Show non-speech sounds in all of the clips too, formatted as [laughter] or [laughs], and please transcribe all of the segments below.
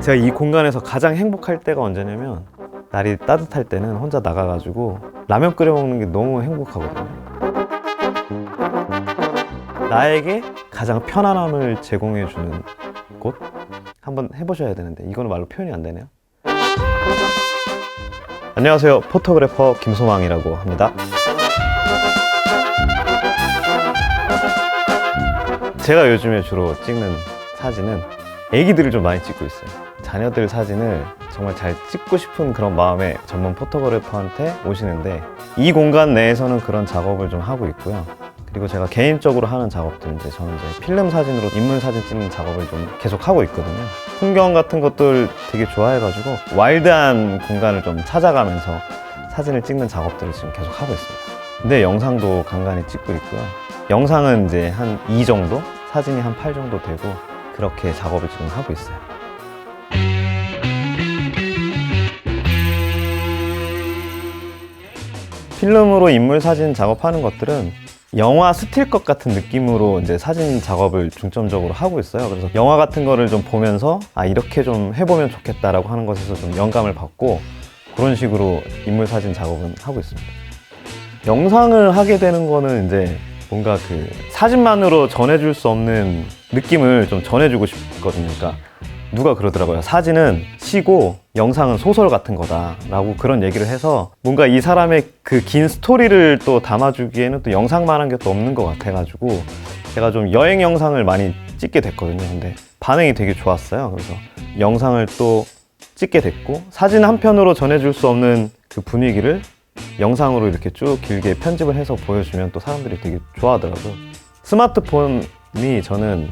제가 이 공간에서 가장 행복할 때가 언제냐면 날이 따뜻할 때는 혼자 나가가지고 라면 끓여 먹는 게 너무 행복하거든요. 나에게 가장 편안함을 제공해 주는 곳 한번 해보셔야 되는데 이거는 말로 표현이 안 되네요. 안녕하세요. 포토그래퍼 김소망이라고 합니다. 제가 요즘에 주로 찍는 사진은 애기들을 좀 많이 찍고 있어요. 자녀들 사진을 정말 잘 찍고 싶은 그런 마음에 전문 포토그래퍼한테 오시는데 이 공간 내에서는 그런 작업을 좀 하고 있고요. 그리고 제가 개인적으로 하는 작업도 이제 저는 이제 필름 사진으로 인물 사진 찍는 작업을 좀 계속 하고 있거든요. 풍경 같은 것들 되게 좋아해가지고 와일드한 공간을 좀 찾아가면서 사진을 찍는 작업들을 지금 계속 하고 있습니다. 근데 영상도 간간히 찍고 있고요. 영상은 이제 한 2 정도, 사진이 한8 정도 되고 그렇게 작업을 지금 하고 있어요. 필름으로 인물 사진 작업하는 것들은 영화 스틸컷 같은 느낌으로 이제 사진 작업을 중점적으로 하고 있어요. 그래서 영화 같은 거를 좀 보면서 아 이렇게 좀 해보면 좋겠다라고 하는 것에서 좀 영감을 받고 그런 식으로 인물 사진 작업은 하고 있습니다. 영상을 하게 되는 거는 이제 뭔가 그 사진만으로 전해줄 수 없는 느낌을 좀 전해주고 싶거든요. 그러니까 누가 그러더라고요. 사진은 시고 영상은 소설 같은 거다라고 그런 얘기를 해서 뭔가 이 사람의 그 긴 스토리를 또 담아주기에는 또 영상만한 게 또 없는 것 같아가지고 제가 좀 여행 영상을 많이 찍게 됐거든요. 근데 반응이 되게 좋았어요. 그래서 영상을 또 찍게 됐고 사진 한 편으로 전해줄 수 없는 그 분위기를 영상으로 이렇게 쭉 길게 편집을 해서 보여주면 또 사람들이 되게 좋아하더라고요. 스마트폰이 저는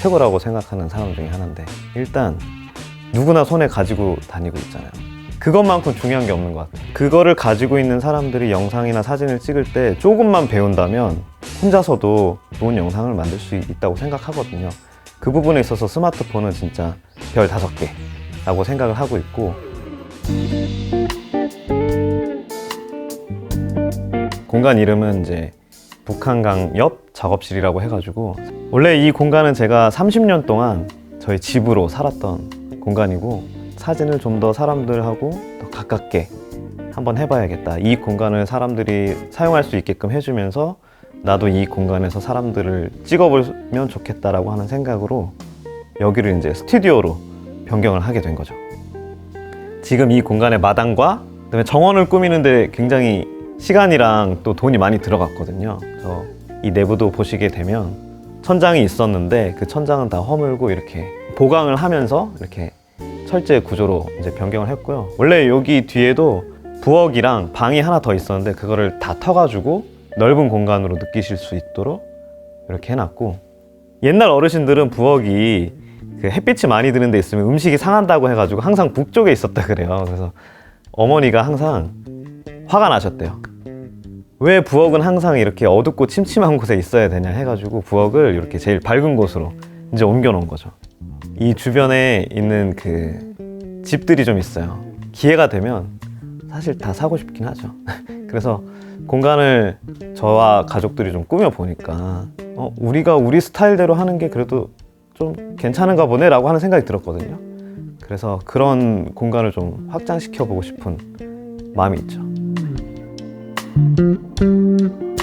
최고라고 생각하는 사람 중에 하나인데 일단 누구나 손에 가지고 다니고 있잖아요. 그것만큼 중요한 게 없는 것 같아요. 그거를 가지고 있는 사람들이 영상이나 사진을 찍을 때 조금만 배운다면 혼자서도 좋은 영상을 만들 수 있다고 생각하거든요. 그 부분에 있어서 스마트폰은 진짜 별 다섯 개라고 생각을 하고 있고 공간 이름은 이제 북한강 옆 작업실이라고 해가지고 원래 이 공간은 제가 30년 동안 저희 집으로 살았던 공간이고 사진을 좀 더 사람들하고 더 가깝게 한번 해봐야겠다. 이 공간을 사람들이 사용할 수 있게끔 해주면서 나도 이 공간에서 사람들을 찍어보면 좋겠다라고 하는 생각으로 여기를 이제 스튜디오로 변경을 하게 된 거죠. 지금 이 공간의 마당과 그다음에 정원을 꾸미는데 굉장히 시간이랑 또 돈이 많이 들어갔거든요. 그래서 이 내부도 보시게 되면 천장이 있었는데 그 천장은 다 허물고 이렇게 보강을 하면서 이렇게 철제 구조로 이제 변경을 했고요. 원래 여기 뒤에도 부엌이랑 방이 하나 더 있었는데 그거를 다 터가지고 넓은 공간으로 느끼실 수 있도록 이렇게 해놨고 옛날 어르신들은 부엌이 그 햇빛이 많이 드는 데 있으면 음식이 상한다고 해가지고 항상 북쪽에 있었다 그래요. 그래서 어머니가 항상 화가 나셨대요. 왜 부엌은 항상 이렇게 어둡고 침침한 곳에 있어야 되냐 해가지고 부엌을 이렇게 제일 밝은 곳으로 이제 옮겨 놓은 거죠. 이 주변에 있는 그 집들이 좀 있어요. 기회가 되면 사실 다 사고 싶긴 하죠. [laughs] 그래서 공간을 저와 가족들이 좀 꾸며 보니까 어, 우리가 우리 스타일대로 하는 게 그래도 좀 괜찮은가 보네라고 하는 생각이 들었거든요. 그래서 그런 공간을 좀 확장시켜 보고 싶은 마음이 있죠. thank you